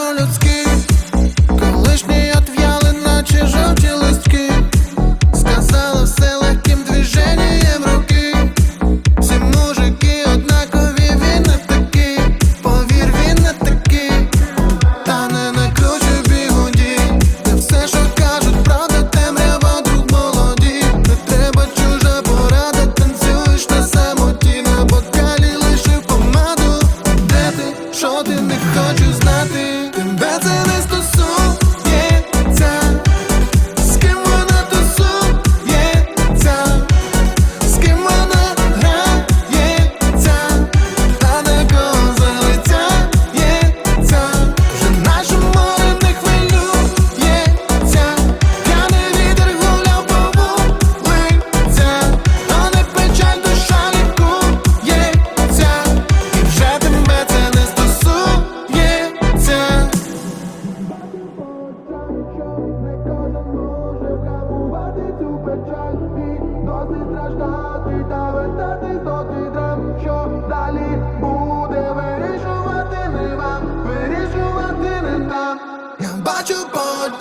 по-людськи, колишній отв'яли, наче жовті листки. Сказала все легким движенням руки. Всі мужики однакові, він не такий, повір, він не такий, та не накручуй бігуді, не все, що кажуть, правда, темрява, друг молоді. Не треба чужа порада, танцюєш на самоті, на бокалі лишив помаду. Де ти, що ти не хочу знати? Печаль досить страждати та вертати тих драм Що далі буде вирішувати не вам, вирішувати не там. Я бачу по